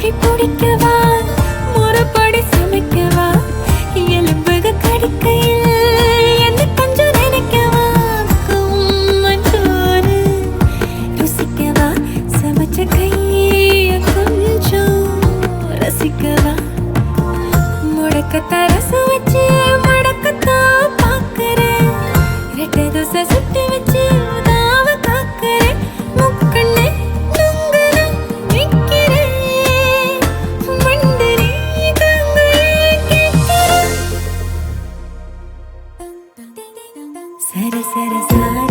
கோழி பிடிக்கவா முறப்படி சமைக்கவா எலும்புக கடிக்கையில் எந்த கொஞ்சம் நினைக்கவா மஞ்சோறு ருசிக்கவா சமைச்ச கைய கொஞ்சம் ரசிக்கவா முடக்கத்த ரசம் வச்சு முடக்கத்தான் பார்க்கறேன் ரெட்டை தோசை சுட்டு வச்சு தாவ காக்கறேன். sere sere sare